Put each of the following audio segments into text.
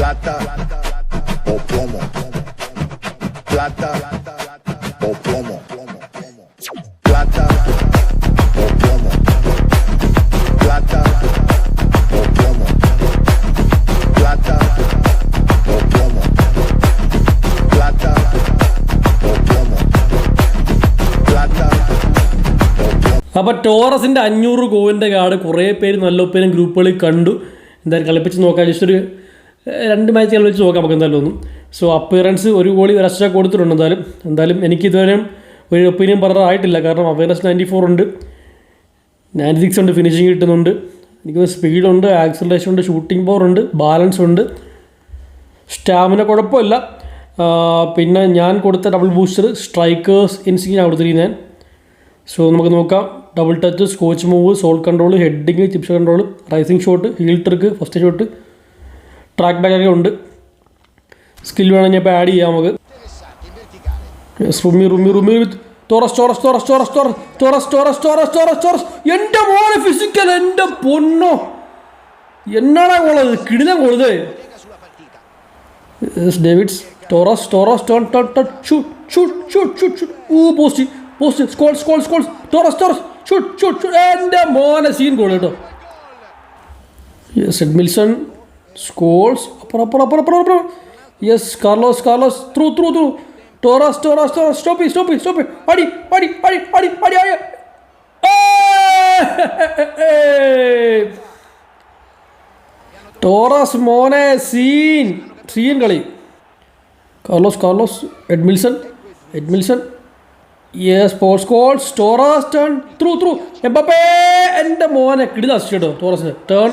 plata o plomo. Plata o plomo. Plata o plomo. Plata o plomo. Plata o plomo. Plata o plomo. Plata o plomo. അപ്പോൾ ടോറസിന്റെ അഞ്ഞൂറ് കോവിന്റെ card കുറേ പേര് നല്ല ഒപ്പേരും ഗ്രൂപ്പുകളിൽ കണ്ടു എന്തായാലും കളിപ്പിച്ച് നോക്കാം ജസ്റ്റ് ഒരു രണ്ട് മാച്ച് വെച്ച് നോക്കാം നമുക്ക് എന്തായാലും ഒന്നും. സോ അപ്പിയറൻസ് ഒരു ഗോളി ഒരു അസ്റ്റ കൊടുത്തിട്ടുണ്ട് എന്തായാലും. എന്തായാലും എനിക്കിതുവരെ ഒരു ഒപ്പീനിയൻ പറയാറായിട്ടില്ല കാരണം അവയർനെസ് നയന്റി ഫോർ ഉണ്ട്. നയന്റി സിക്സ് ഉണ്ട് ഫിനിഷിങ് കിട്ടുന്നുണ്ട്. എനിക്ക് സ്പീഡുണ്ട് ആക്സലറേഷൻ ഉണ്ട് ഷൂട്ടിംഗ് പവർ ഉണ്ട് ബാലൻസ് ഉണ്ട്. സ്റ്റാമിന കുഴപ്പമില്ല. പിന്നെ ഞാൻ കൊടുത്ത ഡബിൾ ബൂസ്റ്റർ സ്ട്രൈക്കേഴ്സ് ഇൻസിങ്ങാണ് കൊടുത്തിരിക്കുന്നത്. സോ നമുക്ക് നോക്കാം. Double touch scotch move sole control heading chips control rising shot heel trick first shot track ബാക്കൊക്കെ ഉണ്ട്. സ്കിൽ വേണമെങ്കിൽ ഇപ്പോൾ ആഡ് ചെയ്യാം നമുക്ക്. റുമി റുമി റുമി with Torres Torres Torres Torres Torres Torres Torres Torres Torres Torres എന്റെ മോനെ ഫിസിക്കൽ എന്റെ പൊന്നോ. എന്നാടാ കൊള്ളത് കിടിലം കൊള്ളത് ഡേവിഡ്സ് ടോറസ് ടോറസ് ടോൺ ടോൺ tone shoot shoot shoot shoot shoot ഊ post post score score score Torres Torres shoot shoot shoot എന്റെ മോനെ സീൻ ഗോൾ കേട്ടോ. Scores. Up, up, up, up, up, up. Yes, Carlos, Carlos. Through, through, through. Torres, Torres, Torres. Stop it, stop it, stop it. Adi, Adi, Adi, Adi, Adi, Adi. Torres മോനെ scene scene കളി Carlos Carlos Edmilson Edmilson yes sports calls Torres turn through through Mbappe എന്റെ മോനെ കിടില അസിസ്റ്റോ ടോറസിന് turn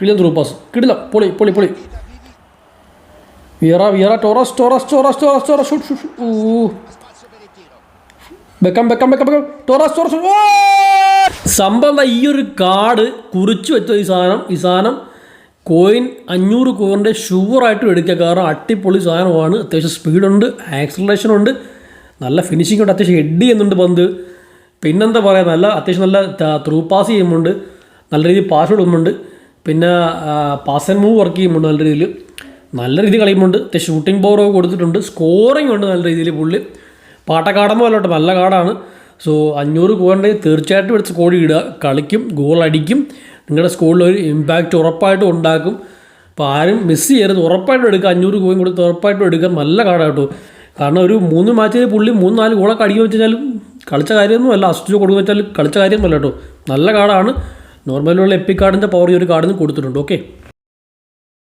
കിടിലം through pass കിടിലം. പൊളി പൊളി പൊളി. Vieira Vieira Torres Torres Torres Torres Torres shoot shoot. ഊ. Beckham Beckham Beckham Beckham. Torres Torres ഓ! സംഭവം ഈ ഒരു കാർഡ് കുറിച്ചു വെച്ച ഈ സാധനം? ഈ സാധനം കോയിൻ അഞ്ഞൂറ് കോയിന്റെ ഷുവറായിട്ടും എടുക്കുക. കാരണം അട്ടിപ്പൊളി സാധനമാണ്. അത്യാവശ്യം സ്പീഡുണ്ട് ആക്സലറേഷൻ ഉണ്ട്. നല്ല ഫിനിഷിംഗ് ഉണ്ട്. അത്യാവശ്യം ഹെഡ് ചെയ്യുന്നുണ്ട് പന്ത്. പിന്നെന്താ പറയുക നല്ല അത്യാവശ്യം നല്ല ത്രൂ പാസ് ചെയ്യുന്നുണ്ട്. നല്ല രീതിയിൽ പാസ് ഇടുന്നുണ്ട് പിന്നെ പാസ് ആൻഡ് മൂവ് വർക്ക് ചെയ്യുമ്പോൾ നല്ല രീതിയിൽ നല്ല രീതിയിൽ അത്യാവശ്യം ഷൂട്ടിംഗ് പവർ കൊടുത്തിട്ടുണ്ട്. സ്കോറിംഗ് ഉണ്ട് നല്ല രീതിയിൽ പുള്ളി. പാട്ടക്കാടമ്പോൾ അല്ലോട്ടെ നല്ല കാടാണ്. സോ അഞ്ഞൂറ് പോകേണ്ടത് തീർച്ചയായിട്ടും എടുത്ത് കോഴി ഇടുക. കളിക്കും ഗോൾ അടിക്കും. നിങ്ങളുടെ സ്കൂളിൽ ഒരു ഇമ്പാക്റ്റ് ഉറപ്പായിട്ടും ഉണ്ടാക്കും. അപ്പോൾ ആരും മിസ് ചെയ്യരുത്. ഉറപ്പായിട്ടും എടുക്കുക. അഞ്ഞൂറ് കോയും കൊടുത്ത് ഉറപ്പായിട്ടും എടുക്കുക. നല്ല കാടാട്ടോ കേട്ടോ. കാരണം ഒരു മൂന്ന് മാച്ചിൽ പുള്ളി മൂന്ന് നാല് ഗോളൊക്കെ അടിക്കുക വെച്ചാൽ കളിച്ച കാര്യമൊന്നും അല്ല അസ്റ്റിച്ച് കൊടുക്കുക വെച്ചാൽ കളിച്ച കാര്യമൊന്നുമല്ല കേട്ടോ. നല്ല കാർഡാണ് നോർമലുള്ള എപ്പി കാർഡിന്റെ പവർ ഈ ഒരു കാർഡിന് കൊടുത്തിട്ടുണ്ട്. ഓക്കെ